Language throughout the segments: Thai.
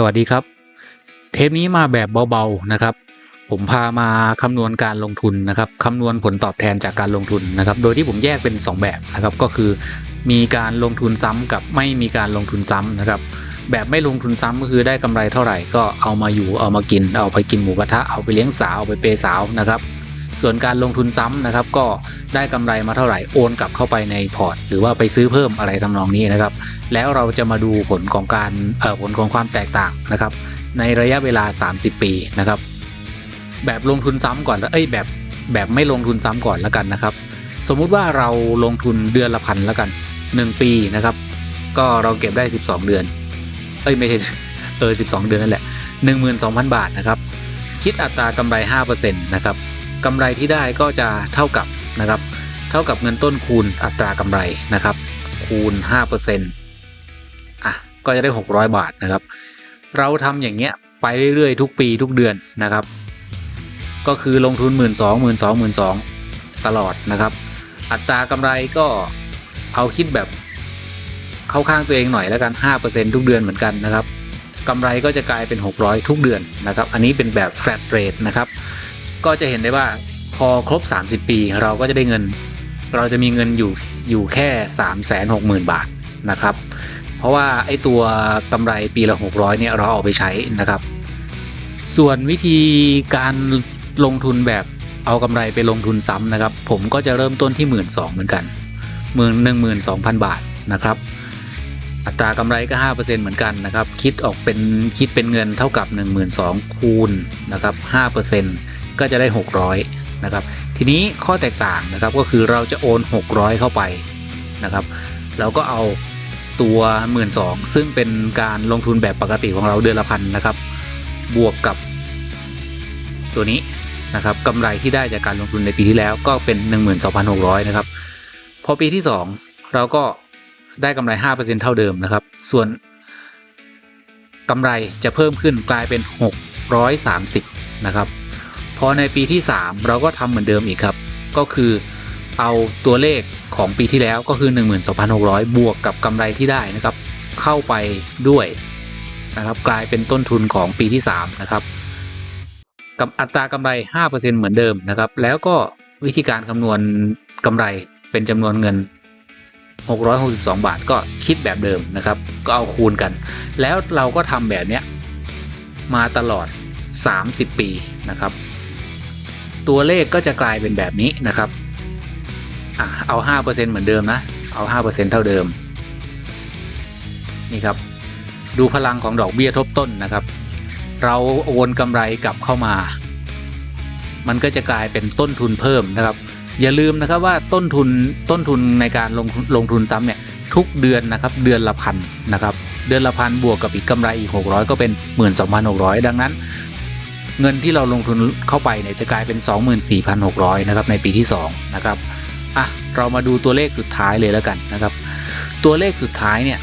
สวัสดีครับ เทปนี้มาแบบเบาๆนะครับ ผมพามาคำนวณการลงทุนนะครับคำนวณผลตอบแทนจากการลงทุนนะครับ โดยที่ผมแยกเป็น 2 แบบนะครับ ก็คือมีการลงทุนซ้ำกับไม่มีการลงทุนซ้ำนะครับ แบบไม่ลงทุนซ้ำก็คือได้กำไรเท่าไหร่ก็เอามาอยู่เอามากิน เอาไปกินหมูกระทะเอาไปเลี้ยงสาวเอาไปเปย์สาวนะครับ ส่วนการลงทุนซ้ำนะครับ ก็ได้กำไรมาเท่าไหร่โอนกลับเข้าไปในพอร์ต หรือว่าไปซื้อเพิ่มอะไรทำนองนี้นะครับ แล้วเราจะมาดูผลของการเอ่อผลของความแตกต่างนะครับ ในระยะเวลา 30 ปีนะครับ แบบลงทุนซ้ำก่อนแล้วเอ้ยแบบแบบไม่ลงทุนซ้ำก่อนแล้วกันนะครับ สมมุติว่าเราลงทุนเดือนละพันแล้วกัน 1 ปีนะครับ ก็เราเก็บได้ 12 เดือนเอ้ยไม่ใช่เออ12 เดือนนั่นแหละ12,000 บาทนะครับ คิดอัตรากำไร 5%นะครับ กำไรที่ได้ก็จะเท่ากับนะครับ เท่ากับเงินต้นคูณอัตรากำไรนะครับ คูณ5%อะก็จะได้ 600 บาทนะครับ เราทำอย่างเงี้ยไปเรื่อยๆ ทุกปีทุกเดือนนะครับ ก็คือลงทุน 1 2 0 0 0 0 2 0 0 0 0ตลอดนะครับ อัตรากำไรก็เอาคิดแบบเข้าข้างตัวเองหน่อยแล้วกัน 5%ทุกเดือนเหมือนกันนะครับกำไรก็จะกลายเป็น 600 ทุกเดือนนะครับ อันนี้เป็นแบบ flat rate นะครับ ก็จะเห็นได้ว่าพอครบ 30 ปี เราก็จะได้เงิน เราจะมีเงินอยู่อยู่แค่ 3 6 0 0 0 0 บาทนะครับ เพราะว่าไอ้ตัวกำไรปีละ 600เนี่ยเราเอาไปใช้นะครับ ส่วนวิธีการลงทุนแบบเอากำไรไปลงทุนซ้ำนะครับ ผมก็จะเริ่มต้นที่ 1 2ื่นเหมือนกันหมื่นหนึ่งหมื่นสองพันบาทนะครับ อัตรากำไรก็ 5%เหมือนกันนะครับ คิดออกเป็นคิดเป็นเงินเท่ากับ 1 2 0 0 0คูณนะครับ5% ก็จะได้ 600นะครับทีนี้ข้อแตกต่างนะครับก็คือเราจะโอน 600 เข้าไปนะครับแล้วก็เอาตัว1 2ื่นซึ่งเป็นการลงทุนแบบปกติของเราเดือนละพันนะครับ บวกกับตัวนี้นะครับกำไรที่ได้จากการลงทุนในปีที่แล้วก็เป็น 12,600นะครับพอปีที่ 2 เราก็ได้กำไร 5%เท่าเดิมนะครับ ส่วนกำไรจะเพิ่มขึ้นกลายเป็น 630 นะครับ พอในปีที่ 3 เราก็ทำเหมือนเดิมอีกครับ ก็คือเอาตัวเลขของปีที่แล้วก็คือ 12,600 บวกกับกำไรที่ได้นะครับ เข้าไปด้วยนะครับกลายเป็นต้นทุนของปีที่ 3 นะครับกับอัตรากำไร 5%เหมือนเดิมนะครับ แล้วก็วิธีการคำนวณกำไรเป็นจำนวนเงิน 662 บาทก็คิดแบบเดิมนะครับ ก็เอาคูณกัน แล้วเราก็ทำแบบเนี้ยมาตลอด 30 ปีนะครับ ตัวเลขก็จะกลายเป็นแบบนี้นะครับอเอา 5%เหมือนเดิมนะ เอา 5%เท่าเดิม นี่ครับ ดูพลังของดอกเบี้ยทบต้นนะครับ เราโอนกำไรกลับเข้ามา มันก็จะกลายเป็นต้นทุนเพิ่มนะครับ อย่าลืมนะครับว่าต้นทุนต้นทุนในการลงลงทุนซ้ำเนี่ยทุกเดือนนะครับเดือนละพันนะครับเดือนละพันบวกกับอีกกำไรอีก 600 ก็เป็น 12,600 ดังนั้น เงินที่เราลงทุนเข้าไปเนี่ยจะกลายเป็น 24,600นะครับในปีที่2นะครับอะเรามาดูตัวเลขสุดท้ายเลยแล้วกันนะครับ ตัวเลขสุดท้ายเนี่ย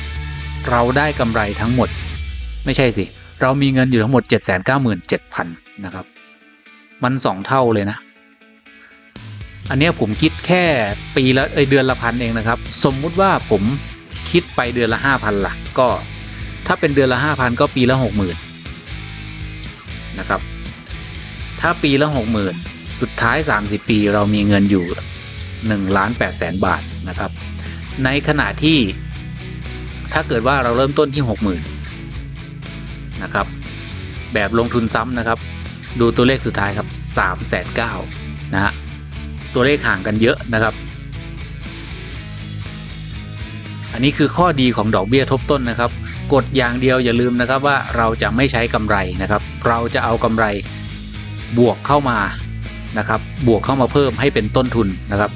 เราได้กำไรทั้งหมด ไม่ใช่สิ เรามีเงินอยู่ทั้งหมด 797,000นะครับมัน 2 เท่าเลยนะ อันเนี้ยผมคิดแค่ปีละเอยเดือนละพันเองนะครับ สมมุติว่าผมคิดไปเดือนละ 5,000ละก็ถ้าเป็นเดือนละ 5,000 ก็ปีละ 60,000นะครับ ถ้าปีละ60,000สุดท้าย 30 ปีเรามีเงินอยู่1ล้าน8แสนบาทนะครับ ในขณะที่ถ้าเกิดว่าเราเริ่มต้นที่ 60,000นะครับ แบบลงทุนซ้ำนะครับ ดูตัวเลขสุดท้ายครับ3แสนเก้านะฮะตัวเลขห่างกันเยอะนะครับ อันนี้คือข้อดีของดอกเบี้ยทบต้นนะครับกฎอย่างเดียวอย่าลืมนะครับว่าเราจะไม่ใช้กำไรนะครับ เราจะเอากำไร บวกเข้ามานะครับ บวกเข้ามาเพิ่มให้เป็นต้นทุนนะครับ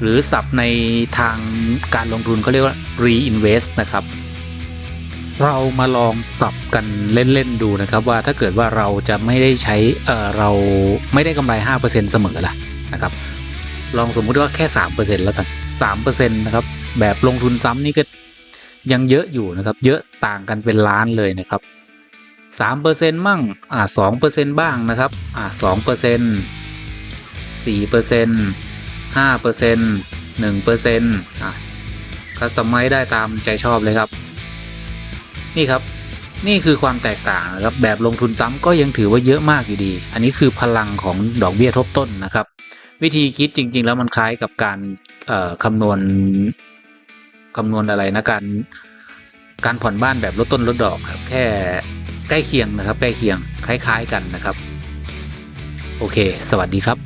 หรือศัพท์ในทางการลงทุนเขาเรียกว่า reinvest นะครับ เรามาลองปรับกันเล่น ๆ ดูนะครับว่าถ้าเกิดว่าเราจะไม่ได้ใช้เอ่อเราไม่ได้กำไร 5%เสมอละนะครับ ลองสมมุติว่าแค่ 3%แล้วกัน3%นะครับ แบบลงทุนซ้ำนี่ก็ยังเยอะอยู่นะครับ เยอะต่างกันเป็นล้านเลยนะครับ 3%มั่งอ่า2%บ้างนะครับอ่า2% 4% 5% 1%อะคัสตอมไมได้ตามใจชอบเลยครับ นี่ครับนี่คือความแตกต่างนะครับแบบลงทุนซ้ำก็ยังถือว่าเยอะมากอยู่ดี อันนี้คือพลังของดอกเบี้ยทบต้นนะครับ วิธีคิดจริง ๆ แล้วมันคล้ายกับการเอ่อคำนวณคำนวณอะไรนะการการผ่อนบ้านแบบลดต้นลดดอกครับแค่ ใกล้เคียงนะครับ ใกล้เคียงคล้าย ๆ กันนะครับ โอเค สวัสดีครับ